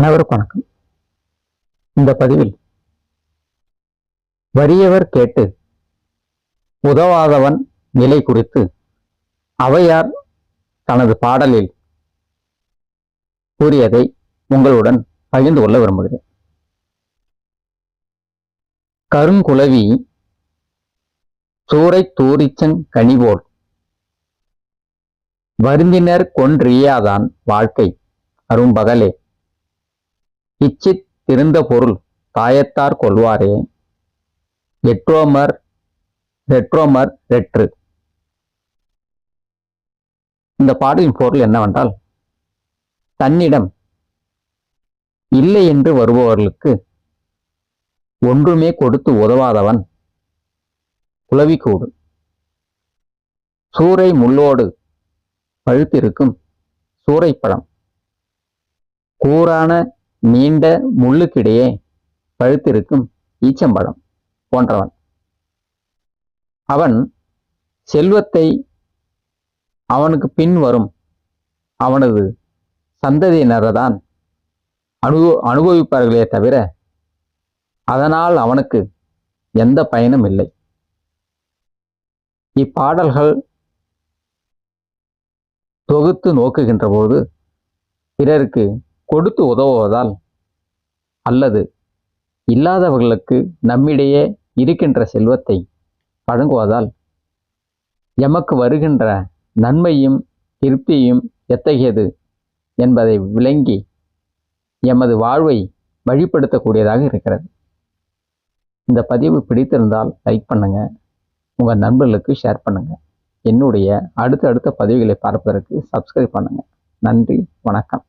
அனைவருக்கும் வணக்கம். இந்த பதிவில் வறியவர் கேட்டு உதவாதவன் நிலை குறித்து அவையார் தனது பாடலில் கூறியதை உங்களுடன் பகிர்ந்து கொள்ள விரும்புகிறேன். கருங்குலவி சூறை தூரிச்சன் கனிபோல் வருந்தினர் கொன்றியாதான் வாழ்க்கை அரும்பகலே. இச்சித் திருந்த பொருள் தாயத்தார் கொள்வாரே. எட்ரோமர் ரெட்ரோமர் ரெற்று. இந்த பாடலின் பொருள் என்னவென்றால் தன்னிடம் இல்லை என்று வருபவர்களுக்கு ஒன்றுமே கொடுத்து உதவாதவன் குலவிக்கூடு. சூறை முள்ளோடு பழுத்திருக்கும் சூறைப்பழம். கூறான நீண்ட முள்ளுக்கிடையே பழுத்திருக்கும் ஈச்சம்பழம் போன்றவன். அவன் செல்வத்தை அவனுக்கு பின் வரும் அவனது சந்ததியினர்தான் அனுபவ அனுபவிப்பார்களே தவிர அதனால் அவனுக்கு எந்த பயனும் இல்லை. இப்பாடல்கள் தொகுத்து நோக்குகின்ற போது பிறருக்கு கொடுத்து உதவுவதால் அல்லது இல்லாதவர்களுக்கு நம்மிடையே இருக்கின்ற செல்வத்தை வழங்குவதால் எமக்கு வருகின்ற நன்மையும் திருப்தியும் எத்தகையது என்பதை விளங்கி எமது வாழ்வை வழிப்படுத்தக்கூடியதாக இருக்கிறது. இந்த பதிவு பிடித்திருந்தால் லைக் பண்ணுங்க. உங்கள் நண்பர்களுக்கு ஷேர் பண்ணுங்க. என்னுடைய அடுத்தடுத்த பதிவுகளை பார்ப்பதற்கு சப்ஸ்கிரைப் பண்ணுங்கள் நன்றி வணக்கம்.